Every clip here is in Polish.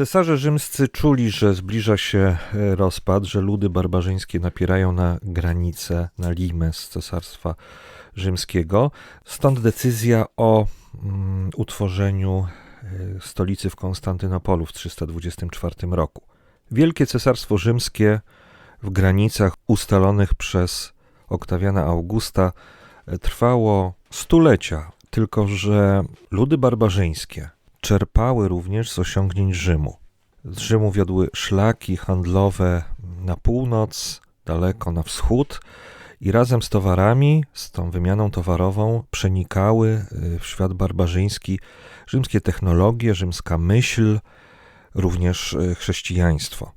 Cesarze rzymscy czuli, że zbliża się e, rozpad, że ludy barbarzyńskie napierają na granice, na limes cesarstwa rzymskiego. Stąd decyzja o mm, utworzeniu e, stolicy w Konstantynopolu w 324 roku. Wielkie Cesarstwo Rzymskie w granicach ustalonych przez Oktawiana Augusta e, trwało stulecia, tylko że ludy barbarzyńskie czerpały również z osiągnięć Rzymu. Z Rzymu wiodły szlaki handlowe na północ, daleko na wschód i razem z towarami, z tą wymianą towarową przenikały y, w świat barbarzyński rzymskie technologie, rzymska myśl, również y, chrześcijaństwo.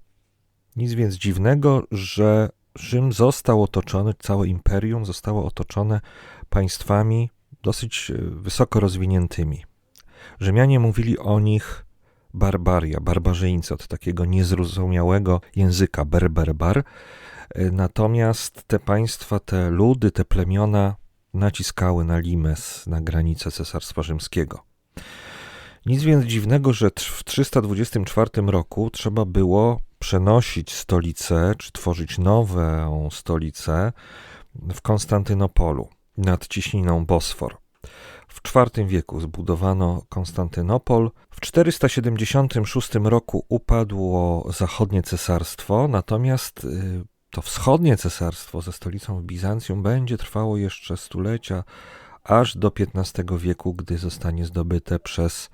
Nic więc dziwnego, że Rzym został otoczony, całe imperium zostało otoczone państwami dosyć y, wysoko rozwiniętymi. Rzymianie mówili o nich barbaria, barbarzyńcy, od takiego niezrozumiałego języka berberbar. Natomiast te państwa, te ludy, te plemiona naciskały na limes, na granicę Cesarstwa Rzymskiego. Nic więc dziwnego, że w 324 roku trzeba było przenosić stolicę, czy tworzyć nową stolicę w Konstantynopolu nad ciśniną Bosfor. W IV wieku zbudowano Konstantynopol. W 476 roku upadło zachodnie cesarstwo, natomiast y, to wschodnie cesarstwo ze stolicą w Bizancjum będzie trwało jeszcze stulecia, aż do XV wieku, gdy zostanie zdobyte przez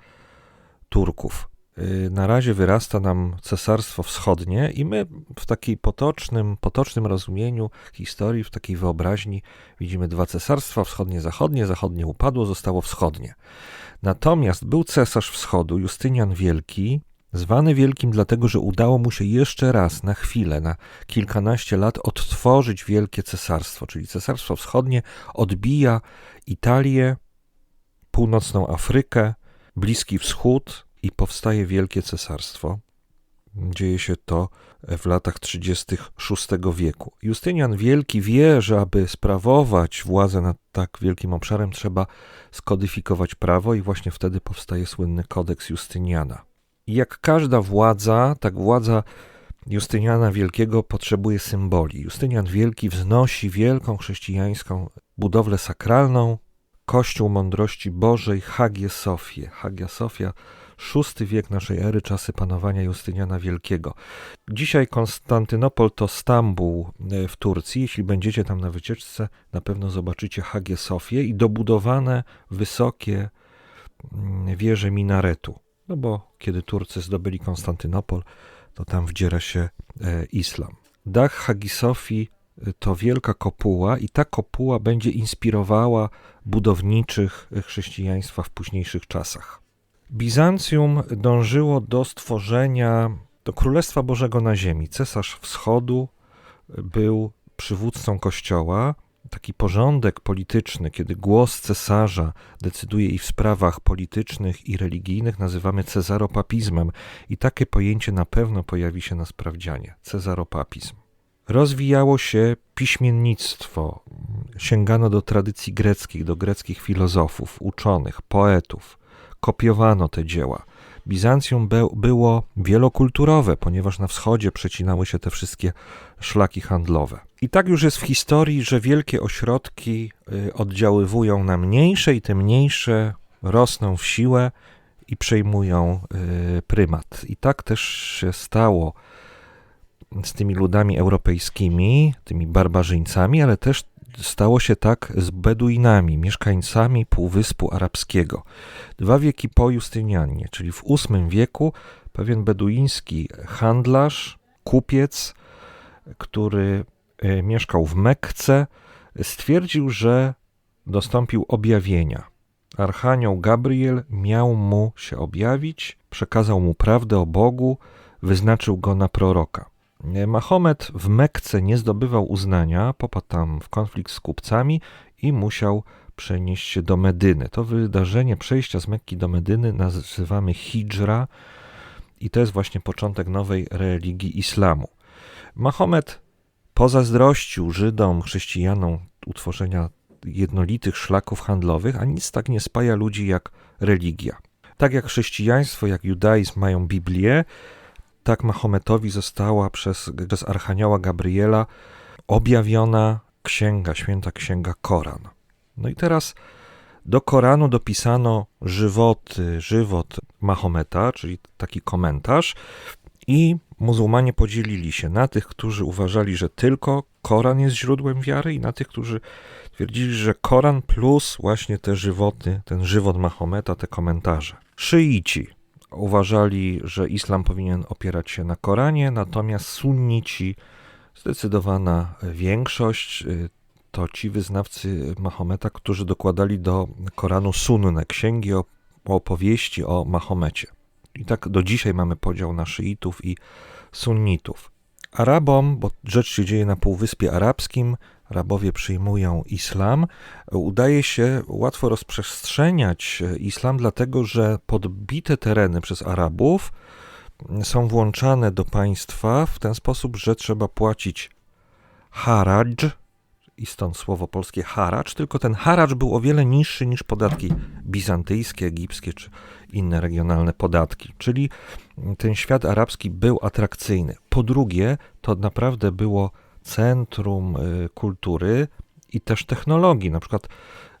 Turków. Y, na razie wyrasta nam Cesarstwo Wschodnie i my w takiej potocznym, potocznym rozumieniu historii, w takiej wyobraźni widzimy dwa cesarstwa, wschodnie, zachodnie, upadło, zostało wschodnie. Natomiast był cesarz wschodu, Justynian Wielki, zwany Wielkim dlatego, że udało mu się jeszcze raz, na chwilę, na kilkanaście lat odtworzyć Wielkie Cesarstwo, czyli Cesarstwo Wschodnie odbija Italię, północną Afrykę, Bliski Wschód, powstaje Wielkie Cesarstwo. Dzieje się to w latach 36 wieku. Justynian Wielki wie, że aby sprawować władzę nad tak wielkim obszarem, trzeba skodyfikować prawo, i właśnie wtedy powstaje słynny kodeks Justyniana. I jak każda władza, tak władza Justyniana Wielkiego potrzebuje symboli. Justynian Wielki wznosi wielką chrześcijańską budowlę sakralną, Kościół Mądrości Bożej Hagie Sofię. Hagia Sofia VI wiek naszej ery, czasy panowania Justyniana Wielkiego. Dzisiaj Konstantynopol to Stambuł e, w Turcji. Jeśli będziecie tam na wycieczce, na pewno zobaczycie Hagię Sofię i dobudowane wysokie mm, wieże minaretu. No bo kiedy Turcy zdobyli Konstantynopol, to tam wdziera się e, islam. Dach Hagi Sofii e, to wielka kopuła i ta kopuła będzie inspirowała budowniczych chrześcijaństwa w późniejszych czasach. Bizancjum dążyło do stworzenia do Królestwa Bożego na ziemi. Cesarz Wschodu był przywódcą kościoła. Taki porządek polityczny, kiedy głos cesarza decyduje i w sprawach politycznych i religijnych, nazywamy cezaropapizmem. I takie pojęcie na pewno pojawi się na sprawdzianie cezaropapizm. Rozwijało się piśmiennictwo, sięgano do tradycji greckich, do greckich filozofów, uczonych, poetów kopiowano te dzieła. Bizancjum było wielokulturowe, ponieważ na wschodzie przecinały się te wszystkie szlaki handlowe. I tak już jest w historii, że wielkie ośrodki y, oddziaływują na mniejsze i te mniejsze rosną w siłę i przejmują y, prymat. I tak też się stało z tymi ludami europejskimi, tymi barbarzyńcami, ale też Stało się tak z Beduinami, mieszkańcami Półwyspu Arabskiego. Dwa wieki po Justynianie, czyli w VIII wieku, pewien beduiński handlarz, kupiec, który e, mieszkał w Mekce, stwierdził, że dostąpił objawienia. Archanioł Gabriel miał mu się objawić, przekazał mu prawdę o Bogu, wyznaczył go na proroka. Mahomet w Mekce nie zdobywał uznania, popadł tam w konflikt z kupcami i musiał przenieść się do Medyny. To wydarzenie przejścia z Mekki do Medyny nazywamy hijra i to jest właśnie początek nowej religii islamu. Mahomet pozazdrościł Żydom, chrześcijanom utworzenia jednolitych szlaków handlowych, a nic tak nie spaja ludzi jak religia. Tak jak chrześcijaństwo, jak judaizm mają Biblię, tak Mahometowi została przez, przez Archanioła Gabriela objawiona księga, święta księga Koran. No i teraz do Koranu dopisano żywoty, żywot Mahometa, czyli taki komentarz, i muzułmanie podzielili się na tych, którzy uważali, że tylko Koran jest źródłem wiary, i na tych, którzy twierdzili, że Koran plus właśnie te żywoty, ten żywot Mahometa, te komentarze. Szyici uważali, że islam powinien opierać się na Koranie, natomiast sunnici, zdecydowana większość, y, to ci wyznawcy Mahometa, którzy dokładali do Koranu sunne, księgi o opowieści o Mahomecie. I tak do dzisiaj mamy podział na szyitów i sunnitów. Arabom, bo rzecz się dzieje na Półwyspie Arabskim, Arabowie przyjmują islam, udaje się łatwo rozprzestrzeniać islam, dlatego że podbite tereny przez Arabów są włączane do państwa w ten sposób, że trzeba płacić haradż, i stąd słowo polskie haracz, tylko ten haracz był o wiele niższy niż podatki bizantyjskie, egipskie czy inne regionalne podatki. Czyli ten świat arabski był atrakcyjny. Po drugie, to naprawdę było centrum y, kultury i też technologii, na przykład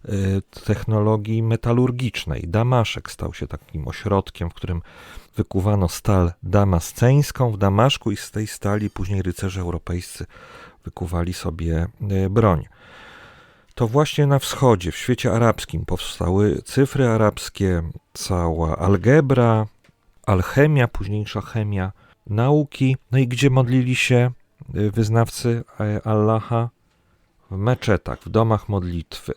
y, technologii metalurgicznej. Damaszek stał się takim ośrodkiem, w którym wykuwano stal damasceńską w Damaszku i z tej stali później rycerze europejscy wykuwali sobie y, broń. To właśnie na wschodzie, w świecie arabskim powstały cyfry arabskie, cała algebra, alchemia, późniejsza chemia, nauki, no i gdzie modlili się y, wyznawcy e, Allaha w meczetach, w domach modlitwy.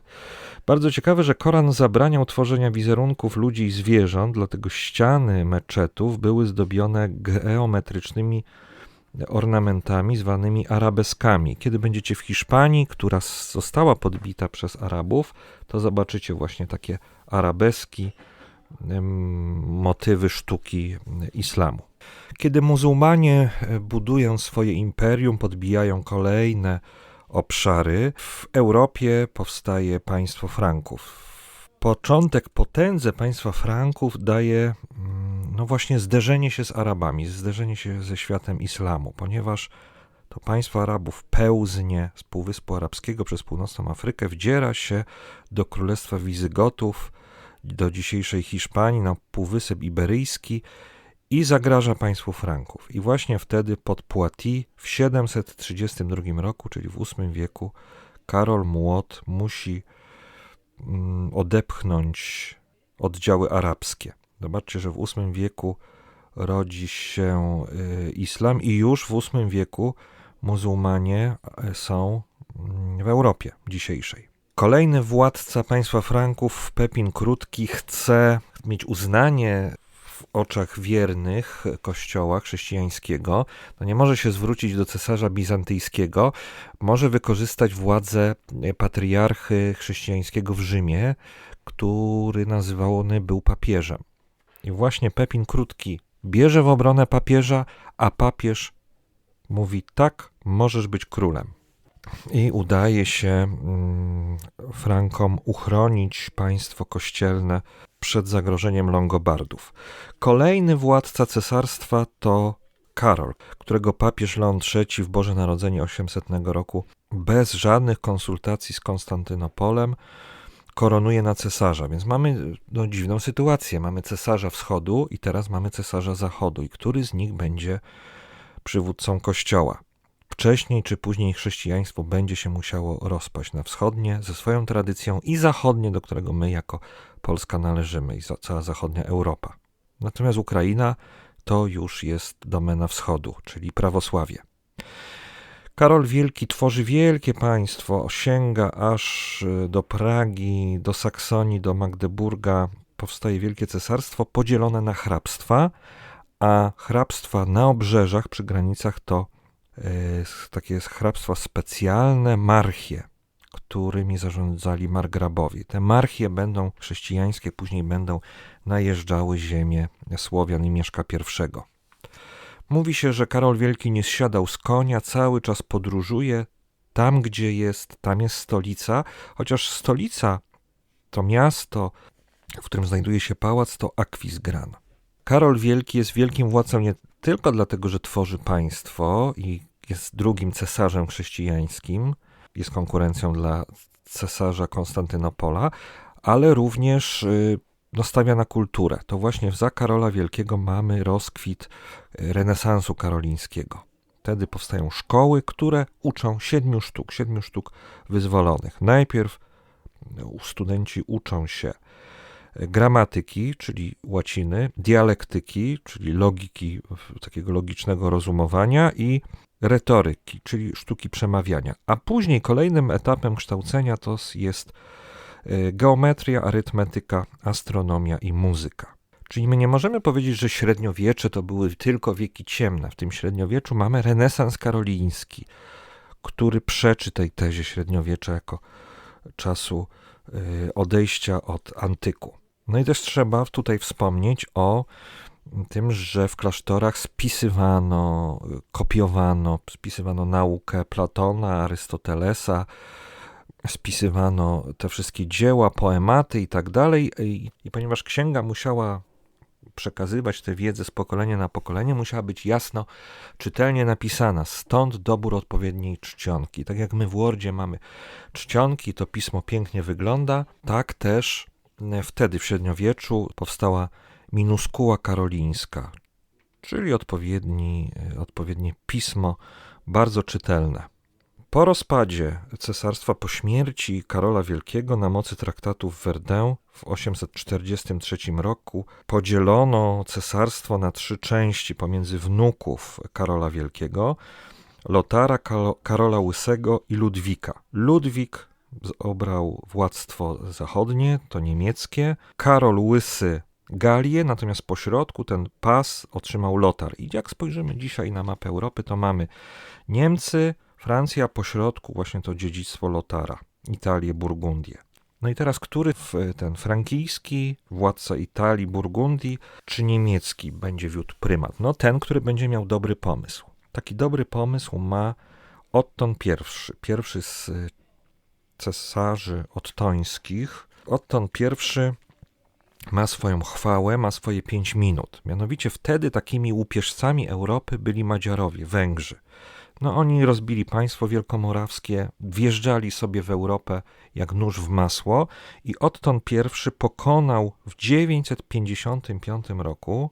Bardzo ciekawe, że Koran zabraniał tworzenia wizerunków ludzi i zwierząt, dlatego ściany meczetów były zdobione geometrycznymi ornamentami zwanymi arabeskami. Kiedy będziecie w Hiszpanii, która została podbita przez Arabów, to zobaczycie właśnie takie arabeski, motywy sztuki islamu. Kiedy muzułmanie e, budują swoje imperium, podbijają kolejne obszary, w Europie powstaje państwo Franków. Początek potędze państwa Franków daje mm, no właśnie zderzenie się z Arabami, zderzenie się ze światem islamu, ponieważ to państwo Arabów pełznie z Półwyspu Arabskiego przez północną Afrykę, wdziera się do Królestwa Wizygotów, do dzisiejszej Hiszpanii, na Półwysep Iberyjski i zagraża państwu Franków. I właśnie wtedy pod Poitiers w 732 roku, czyli w VIII wieku, Karol Młot musi mm, odepchnąć oddziały arabskie. Zobaczcie, że w VIII wieku rodzi się y, islam i już w VIII wieku muzułmanie y, są mm, w Europie dzisiejszej. Kolejny władca państwa Franków, Pepin Krótki, chce mieć uznanie w oczach wiernych kościoła chrześcijańskiego, no nie może się zwrócić do cesarza bizantyjskiego, może wykorzystać władzę patriarchy chrześcijańskiego w Rzymie, który nazywany był papieżem. I właśnie Pepin Krótki bierze w obronę papieża, a papież mówi: Tak, możesz być królem i udaje się mm, Frankom uchronić państwo kościelne przed zagrożeniem Longobardów. Kolejny władca cesarstwa to Karol, którego papież Leon III w Boże Narodzenie 800 roku bez żadnych konsultacji z Konstantynopolem koronuje na cesarza. Więc mamy no, dziwną sytuację. Mamy cesarza wschodu i teraz mamy cesarza zachodu. I który z nich będzie przywódcą kościoła? Wcześniej czy później chrześcijaństwo będzie się musiało rozpaść na wschodnie ze swoją tradycją i zachodnie, do którego my jako Polska należymy i cała zachodnia Europa. Natomiast Ukraina to już jest domena wschodu, czyli prawosławie. Karol Wielki tworzy wielkie państwo, sięga aż y, do Pragi, do Saksonii, do Magdeburga. Powstaje wielkie cesarstwo podzielone na hrabstwa, a hrabstwa na obrzeżach, przy granicach to E, takie hrabstwa specjalne, marchie, którymi zarządzali margrabowie. Te marchie będą chrześcijańskie, później będą najeżdżały ziemię Słowian i Mieszka I. Mówi się, że Karol Wielki nie zsiadał z konia, cały czas podróżuje. Tam, gdzie jest, tam jest stolica, chociaż stolica, to miasto, w którym znajduje się pałac, to Aquisgran. Karol Wielki jest wielkim władcą nie tylko dlatego, że tworzy państwo i jest drugim cesarzem chrześcijańskim, jest konkurencją dla cesarza Konstantynopola, ale również y, no, stawia na kulturę. To właśnie za Karola Wielkiego mamy rozkwit y, renesansu karolińskiego. Wtedy powstają szkoły, które uczą siedmiu sztuk, siedmiu sztuk wyzwolonych. Najpierw no, studenci uczą się gramatyki, czyli łaciny, dialektyki, czyli logiki, takiego logicznego rozumowania i retoryki, czyli sztuki przemawiania. A później kolejnym etapem kształcenia to jest e, geometria, arytmetyka, astronomia i muzyka. Czyli my nie możemy powiedzieć, że średniowiecze to były tylko wieki ciemne. W tym średniowieczu mamy renesans karoliński, który przeczy tej tezie średniowiecza jako czasu e, odejścia od antyku. No i też trzeba tutaj wspomnieć o tym, że w klasztorach spisywano, kopiowano, spisywano naukę Platona, Arystotelesa, spisywano te wszystkie dzieła, poematy i tak dalej. I ponieważ księga musiała przekazywać tę wiedzę z pokolenia na pokolenie, musiała być jasno, czytelnie napisana. Stąd dobór odpowiedniej czcionki. Tak jak my w Wordzie mamy czcionki, to pismo pięknie wygląda, tak też wtedy w średniowieczu powstała minuskuła karolińska, czyli odpowiedni, odpowiednie pismo, bardzo czytelne. Po rozpadzie cesarstwa, po śmierci Karola Wielkiego na mocy traktatu w Verdun w 843 roku podzielono cesarstwo na trzy części pomiędzy wnuków Karola Wielkiego, Lotara, Karola Łysego i Ludwika. Ludwik obrał władztwo zachodnie, to niemieckie. Karol Łysy Galię, natomiast po środku ten pas otrzymał Lotar. I jak spojrzymy dzisiaj na mapę Europy, to mamy Niemcy, Francja, po środku właśnie to dziedzictwo Lotara, Italię, Burgundię. No i teraz, który ten frankijski władca Italii, Burgundii, czy niemiecki będzie wiódł prymat? No ten, który będzie miał dobry pomysł. Taki dobry pomysł ma Otton I, pierwszy z cesarzy ottońskich. Otton I ma swoją chwałę, ma swoje pięć minut. Mianowicie wtedy takimi łupieżcami Europy byli Madziarowie, Węgrzy. No oni rozbili państwo wielkomorawskie, wjeżdżali sobie w Europę jak nóż w masło i Otton I pokonał w 955 roku,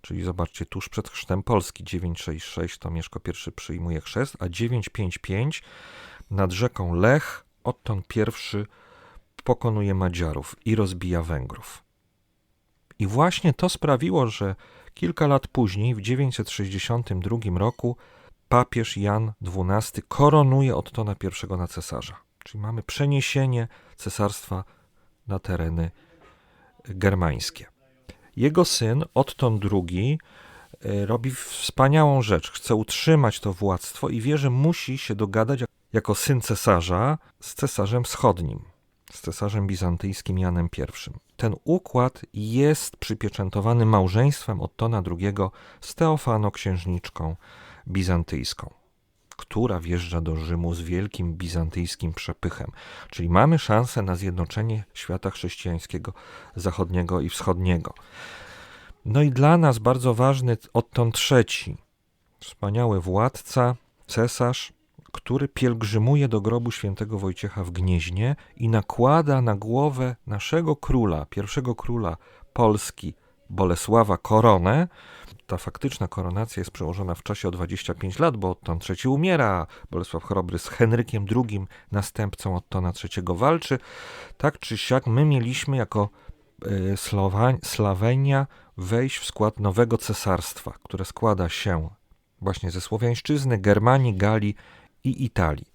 czyli zobaczcie, tuż przed chrztem Polski 966 to Mieszko I przyjmuje chrzest, a 955 nad rzeką Lech Otton I pokonuje Madziarów i rozbija Węgrów. I właśnie to sprawiło, że kilka lat później, w 962 roku, papież Jan XII koronuje Ottona I na cesarza. Czyli mamy przeniesienie cesarstwa na tereny germańskie. Jego syn, Otton II, e, robi wspaniałą rzecz. Chce utrzymać to władztwo i wie, że musi się dogadać jako syn cesarza z cesarzem wschodnim, z cesarzem bizantyjskim Janem I. Ten układ jest przypieczętowany małżeństwem Ottona II z Teofano księżniczką bizantyjską, która wjeżdża do Rzymu z wielkim bizantyjskim przepychem. Czyli mamy szansę na zjednoczenie świata chrześcijańskiego zachodniego i wschodniego. No i dla nas bardzo ważny Otton III, wspaniały władca, cesarz, który pielgrzymuje do grobu świętego Wojciecha w Gnieźnie i nakłada na głowę naszego króla, pierwszego króla Polski, Bolesława koronę. Ta faktyczna koronacja jest przełożona w czasie o 25 lat, bo Otton III umiera, Bolesław Chrobry z Henrykiem II, następcą Ottona III walczy. Tak czy siak my mieliśmy jako e, Słowa- Slawenia wejść w skład nowego cesarstwa, które składa się właśnie ze Słowiańszczyzny, Germanii, Galii i Italii.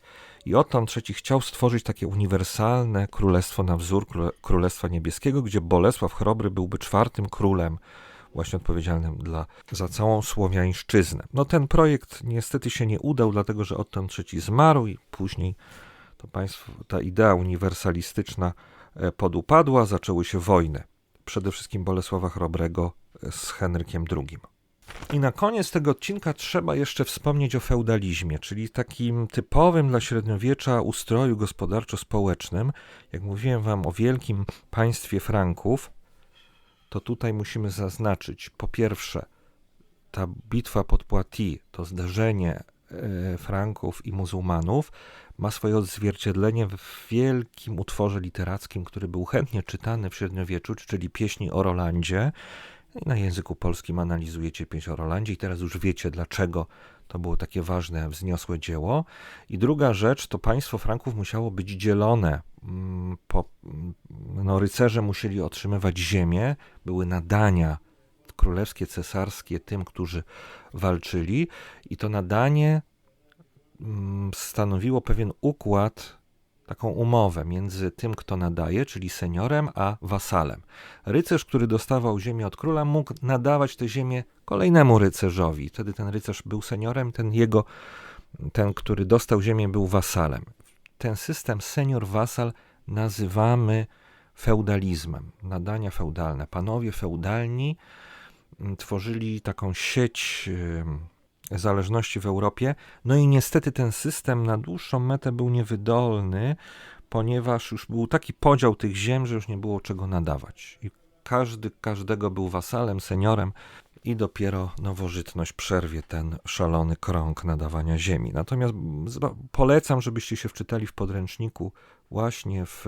I Otton III chciał stworzyć takie uniwersalne królestwo na wzór Królestwa Niebieskiego, gdzie Bolesław Chrobry byłby czwartym królem, właśnie odpowiedzialnym dla, za całą Słowiańszczyznę. No ten projekt niestety się nie udał, dlatego że Otton III zmarł i później to państwo, ta idea uniwersalistyczna e, podupadła, zaczęły się wojny. Przede wszystkim Bolesława Chrobrego e, z Henrykiem II. I na koniec tego odcinka trzeba jeszcze wspomnieć o feudalizmie, czyli takim typowym dla średniowiecza ustroju gospodarczo-społecznym. Jak mówiłem wam o wielkim państwie Franków, to tutaj musimy zaznaczyć po pierwsze, ta bitwa pod Poitiers, to zderzenie e, Franków i muzułmanów, ma swoje odzwierciedlenie w wielkim utworze literackim, który był chętnie czytany w średniowieczu, czyli pieśni o Rolandzie. I na języku polskim analizujecie pieśń o Rolandzie i teraz już wiecie, dlaczego to było takie ważne, wzniosłe dzieło. I druga rzecz, to państwo Franków musiało być dzielone. Mm, Po, no, rycerze musieli otrzymywać ziemię, były nadania królewskie, cesarskie tym, którzy walczyli, i to nadanie mm, stanowiło pewien układ, taką umowę między tym, kto nadaje, czyli seniorem, a wasalem. Rycerz, który dostawał ziemię od króla, mógł nadawać tę ziemię kolejnemu rycerzowi. Wtedy ten rycerz był seniorem, ten jego, ten, który dostał ziemię, był wasalem. Ten system senior-wasal nazywamy feudalizmem, nadania feudalne. Panowie feudalni mm, tworzyli taką sieć y, zależności w Europie. No i niestety ten system na dłuższą metę był niewydolny, ponieważ już był taki podział tych ziem, że już nie było czego nadawać. I każdy każdego był wasalem, seniorem i dopiero nowożytność przerwie ten szalony krąg nadawania ziemi. Natomiast polecam, żebyście się wczytali w podręczniku właśnie w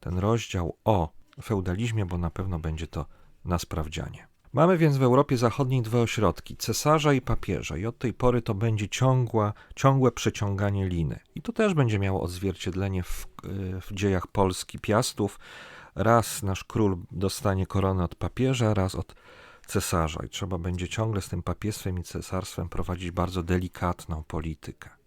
ten rozdział o feudalizmie, bo na pewno będzie to na sprawdzianie. Mamy więc w Europie Zachodniej dwa ośrodki, cesarza i papieża, i od tej pory to będzie ciągła, ciągłe przeciąganie liny. I to też będzie miało odzwierciedlenie w, w dziejach Polski Piastów. Raz nasz król dostanie koronę od papieża, raz od cesarza, i trzeba będzie ciągle z tym papiestwem i cesarstwem prowadzić bardzo delikatną politykę.